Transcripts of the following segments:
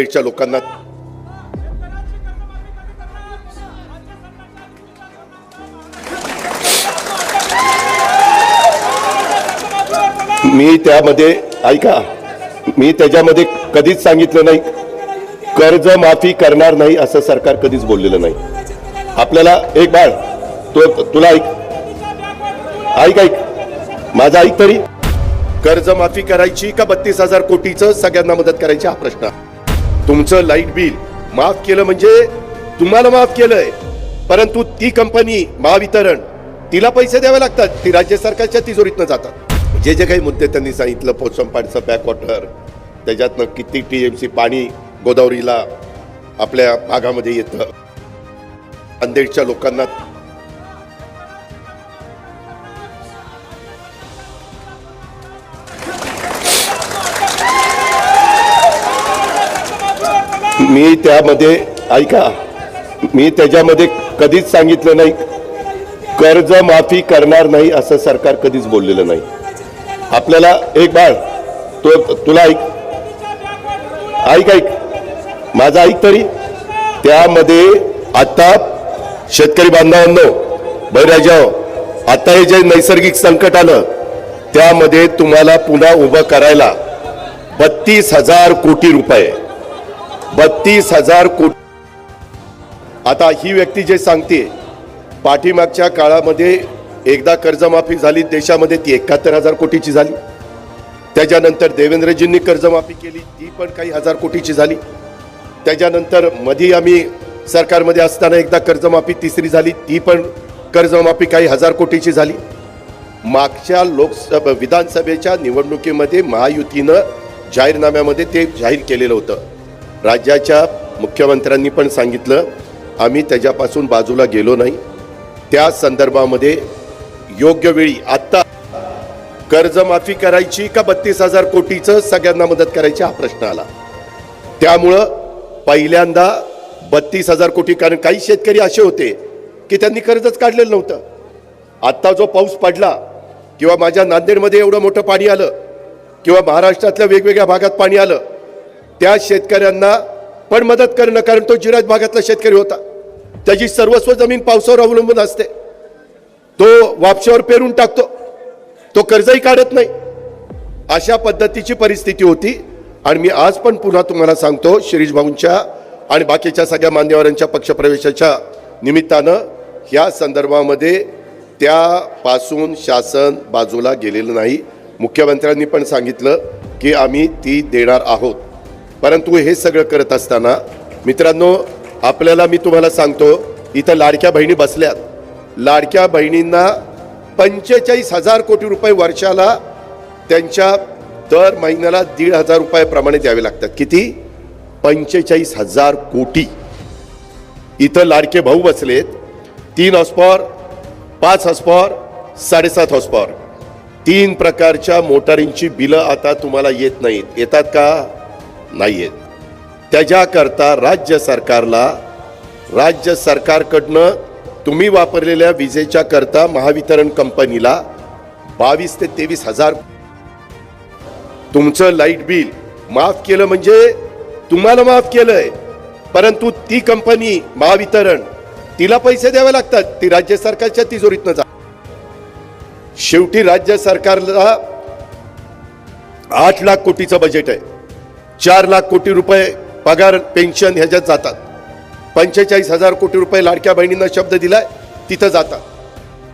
नांदेडच्या लोकांना मी त्यामध्ये ऐका मी त्याच्यामध्ये कधीच सांगितलं नाही. कर्ज माफी करणार नाही असं सरकार कधीच बोललेलं नाही. आपल्याला एक बाळ तो तुला ऐक. ऐक ऐक. माझा ऐक तरी. कर्जमाफी करायची का बत्तीस हजार कोटीचं सगळ्यांना मदत करायची हा प्रश्न. आहे. तुमचं लाइट बिल माफ केलं म्हणजे तुम्हाला माफ केलंय. परंतु ती कंपनी महावितरण तिला पैसे द्यावे लागतात. ती राज्य सरकारच्या तिजोरीतनं जातात. जे जे काही मुद्दे त्यांनी सांगितलं पोचंपाडचं बॅकवॉटर त्याच्यातनं किती टी एम सी पाणी गोदावरीला आपल्या भागामध्ये येतं. अंधेडच्या लोकांना मी त्यामध्ये ऐका मी त्याच्यामध्ये कधीच सांगितलं नाही. कर्ज माफी करणार नाही असं सरकार कधीच बोललेलं नाही. आपल्याला एक बाळ तो तुला ऐक. ऐक ऐक. माझा ऐक तरी. त्यामध्ये आता शेतकरी बांधवांनो बैराजाओ आता हे जे नैसर्गिक संकट आलं त्यामध्ये तुम्हाला पुन्हा उभं करायला बत्तीस हजार कोटी रुपये. बत्तीस हजार कोटी. आता ही व्यक्ती जे सांगते पाठीमागच्या काळामध्ये एकदा कर्जमाफी झाली देशामध्ये ती एकाहत्तर हजार कोटीची झाली. त्याच्यानंतर देवेंद्रजींनी कर्जमाफी केली ती पण काही हजार कोटीची झाली. त्याच्यानंतर मधी आम्ही सरकारमध्ये असताना एकदा कर्जमाफी तिसरी झाली ती पण कर्जमाफी काही हजार कोटीची झाली. मागच्या लोकसभा विधानसभेच्या निवडणुकीमध्ये महायुतीनं जाहीरनाम्यामध्ये ते जाहीर केलेलं होतं. राज्याच्या मुख्यमंत्र्यांनी पण सांगितलं आम्ही त्याच्यापासून बाजूला गेलो नाही. त्या संदर्भामध्ये योग्य वेळी आत्ता कर्जमाफी करायची का बत्तीस हजार कोटीचं सगळ्यांना मदत करायची हा प्रश्न आला. त्यामुळं पहिल्यांदा बत्तीस हजार कोटी कारण काही शेतकरी असे होते की त्यांनी कर्जच काढलेलं नव्हतं. आत्ता जो पाऊस पडला किंवा माझ्या नांदेडमध्ये एवढं मोठं पाणी आलं किंवा महाराष्ट्रातल्या वेगवेगळ्या भागात पाणी आलं त्या शेतकऱ्यांना पण मदत करणं कारण तो जिराज भागातला शेतकरी होता. त्याची सर्वस्व जमीन पावसावर अवलंबून असते. तो वापशावर पेरून टाकतो. तो कर्जही काढत नाही. अशा पद्धतीची परिस्थिती होती. आणि मी आज पण पुन्हा तुम्हाला सांगतो शिरीष भाऊंच्या आणि बाकीच्या सगळ्या मान्यवरांच्या पक्षप्रवेशाच्या निमित्तानं ह्या संदर्भामध्ये त्यापासून शासन बाजूला गेलेलं नाही. मुख्यमंत्र्यांनी पण सांगितलं की आम्ही ती देणार आहोत. परंतु हे सगळं करत असताना मित्रांनो आपल्याला मी तुम्हाला सांगतो इथं लाडक्या बहिणी बसल्यात. लाडक्या बहिणींना पंचेचाळीस हजार कोटी रुपये वर्षाला त्यांच्या दर महिन्याला दीड हजार रुपयाप्रमाणे द्यावे लागतात. किती? पंचेचाळीस हजार कोटी. इथं लाडके भाऊ बसलेत. तीन हॉस्पॉर पाच हॉस्पॉर साडेसात हॉस्पॉर. तीन प्रकारच्या मोटारींची बिलं आता तुम्हाला येत नाहीत. येतात का? नाही आहेत त्याच्याकरता राज्य सरकारला राज्य सरकारकडनं तुम्ही वापरलेल्या विजेच्या करता महावितरण कंपनीला बावीस ते तेवीस हजार. तुमचं लाइट बिल माफ केलं म्हणजे तुम्हाला माफ केलंय. परंतु ती कंपनी महावितरण तिला पैसे द्यावे लागतात. ती राज्य सरकारच्या तिजोरीतनं जा. शेवटी राज्य सरकारला आठ लाख कोटीचं बजेट आहे. चार लाख कोटी रुपये पगार पेन्शन ह्याच्यात जातात. पंचेचाळीस हजार कोटी रुपये लाडक्या बहिणींना शब्द दिलाय तिथं जातात.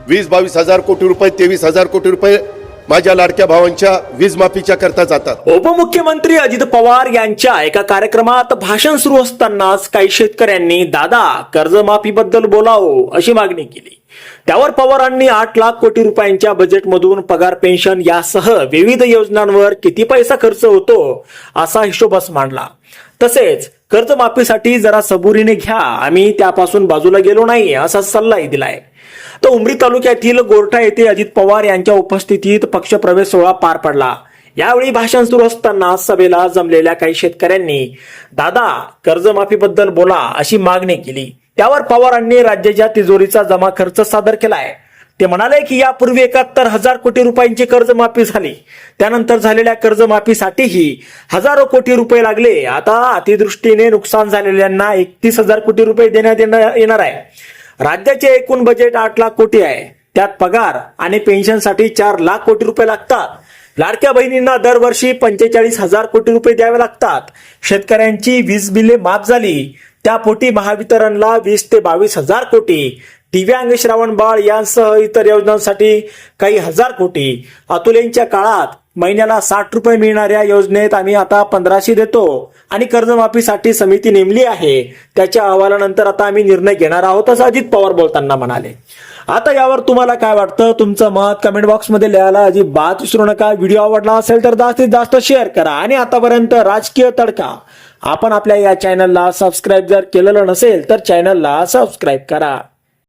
वीस बावीस हजार कोटी रुपये तेवीस हजार कोटी रुपये माझ्या लाडक्या भावांच्या वीज माफीच्या करता जातात. उपमुख्यमंत्री अजित पवार यांच्या एका कार्यक्रमात भाषण सुरू असतानाच काही शेतकऱ्यांनी दादा कर्जमाफीबद्दल बोलावं अशी मागणी केली. त्यावर पवारांनी आठ लाख कोटी रुपयांच्या बजेटमधून पगार पेन्शन यासह विविध योजनांवर किती पैसा खर्च होतो असा हिशोबच मांडला. तसेच कर्जमाफीसाठी जरा सबुरीने घ्या. आम्ही त्यापासून बाजूला गेलो नाही असा सल्लाही दिलाय. तर उमरी तालुक्यातील गोरठा येथे अजित पवार यांच्या उपस्थितीत पक्षप्रवेश सोहळा पार पडला. यावेळी भाषण सुरू असताना सभेला जमलेल्या काही शेतकऱ्यांनी दादा कर्जमाफीबद्दल बोला अशी मागणी केली. त्यावर पवारांनी राज्याच्या तिजोरीचा जमा खर्च सादर केलाय. ते म्हणाले की यापूर्वी एकाहत्तर हजार कोटी रुपयांची कर्जमाफी झाली. त्यानंतर झालेल्या कर्जमाफीसाठीही हजारो कोटी रुपये लागले. आता अतिदृष्टीने नुकसान झालेल्यांना एकतीस हजार कोटी रुपये देण्यात येणार आहे. राज्याचे एकूण बजेट आठ लाख कोटी आहे. त्यात पगार आणि पेन्शनसाठी चार लाख कोटी रुपये लागतात. लाडक्या बहिणींना दरवर्षी पंचेचाळीस हजार कोटी रुपये द्यावे लागतात. शेतकऱ्यांची वीज बिले माफ झाली. त्यापोटी महावितरणला वीस ते बावीस हजार कोटी दिव्यांग श्रावण बाळ यांसह इतर योजनांसाठी काही हजार कोटी. अतुलेंच्या काळात महिन्याला साठ रुपये मिळणाऱ्या योजनेत आम्ही आता पंधराशे देतो आणि कर्जमाफीसाठी समिती नेमली आहे. त्याच्या अहवालानंतर आता आम्ही निर्णय घेणार आहोत असं अजित पवार बोलताना म्हणाले. आता यावर तुम्हाला काय वाटतं? तुमचं मत कमेंट बॉक्समध्ये लिहायला अजिबात विसरू नका. व्हिडिओ आवडला असेल तर जास्तीत जास्त शेअर करा. आणि आतापर्यंत राजकीय तडका. आपण आपल्या या चॅनलला सबस्क्राईब जर केलेलं नसेल तर चॅनलला सबस्क्राईब करा.